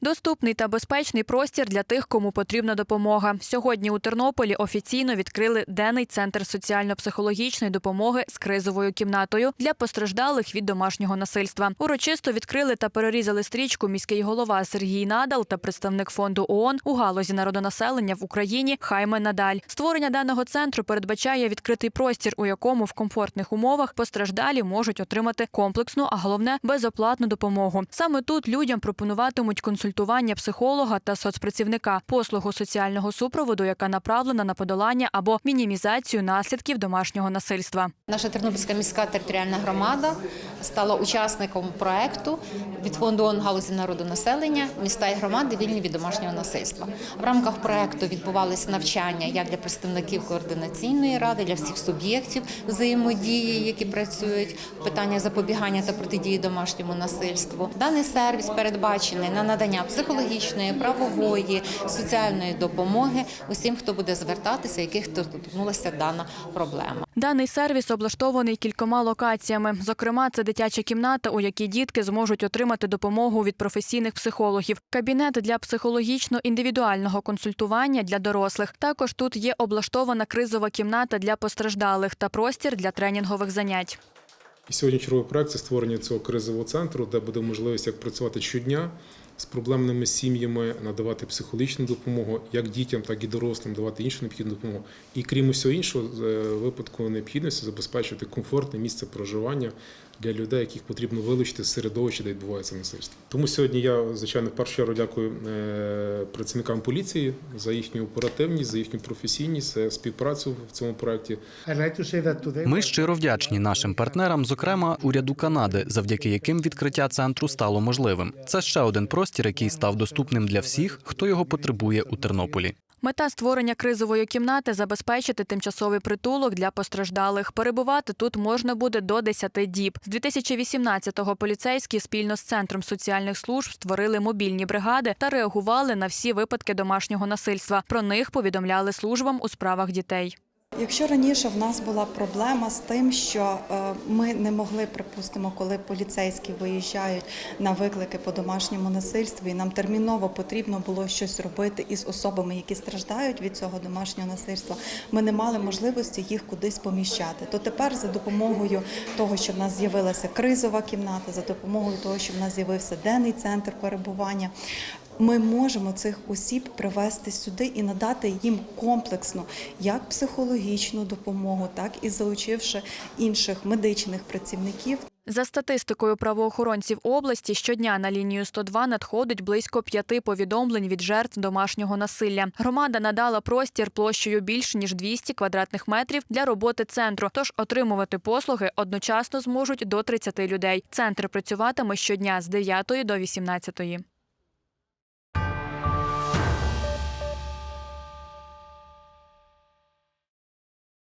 Доступний та безпечний простір для тих, кому потрібна допомога. Сьогодні у Тернополі офіційно відкрили денний центр соціально-психологічної допомоги з кризовою кімнатою для постраждалих від домашнього насильства. Урочисто відкрили та перерізали стрічку міський голова Сергій Надал та представник фонду ООН у галузі народонаселення в Україні Хайме Надаль. Створення даного центру передбачає відкритий простір, у якому в комфортних умовах постраждалі можуть отримати комплексну, а головне безоплатну допомогу. Саме тут людям пропонуватимуть консультування психолога та соцпрацівника, послугу соціального супроводу, яка направлена на подолання або мінімізацію наслідків домашнього насильства. Наша Тернопільська міська територіальна громада стала учасником проекту від фонду ООН галузі народонаселення міста і громади вільні від домашнього насильства. В рамках проекту відбувалися навчання як для представників координаційної ради, для всіх суб'єктів взаємодії, які працюють в питаннях запобігання та протидії домашньому насильству. Даний сервіс передбачений на надання психологічної, правової, соціальної допомоги усім, хто буде звертатися, яких торкнулася дана проблема. Даний сервіс облаштований кількома локаціями. Зокрема, це дитяча кімната, у якій дітки зможуть отримати допомогу від професійних психологів, кабінет для психологічно-індивідуального консультування для дорослих. Також тут є облаштована кризова кімната для постраждалих та простір для тренінгових занять. І сьогодні черговий проект це створення цього кризового центру, де буде можливість як працювати щодня з проблемними сім'ями, надавати психологічну допомогу як дітям, так і дорослим, давати іншу необхідну допомогу. І крім усього іншого, е, випадку необхідності забезпечувати комфортне місце проживання для людей, яких потрібно вилучити з середовища, де відбувається насильство. Тому сьогодні я, звичайно, в першу чергу дякую е, працівникам поліції за їхню оперативність, за їхню професійність, за співпрацю в цьому say. Ми щиро вдячні нашим партнерам, зокрема уряду Канади, завдяки яким відкриття центру стало можливим. Це ще один простір, який став доступним для всіх, хто його потребує у Тернополі. Мета створення кризової кімнати забезпечити тимчасовий притулок для постраждалих. Перебувати тут можна буде до 10 діб. З 2018-го поліцейські спільно з центром соціальних служб створили мобільні бригади та реагували на всі випадки домашнього насильства. Про них повідомляли службам у справах дітей. Якщо раніше в нас була проблема з тим, що е, ми не могли, припустимо, коли поліцейські виїжджають на виклики по домашньому насильству, і нам терміново потрібно було щось робити із особами, які страждають від цього домашнього насильства, ми не мали можливості їх кудись поміщати. То тепер за допомогою того, що в нас з'явилася кризова кімната, за допомогою того, що в нас з'явився денний центр перебування. Ми можемо цих осіб привести сюди і надати їм комплексно як психологічну допомогу, так і залучивши інших медичних працівників. За статистикою правоохоронців області, щодня на лінію 102 надходить близько п'яти повідомлень від жертв домашнього насилля. Громада надала простір площею більше ніж 200 квадратних метрів для роботи центру. Тож отримувати послуги одночасно зможуть до 30 людей. Центр працюватиме щодня з 9 до 18.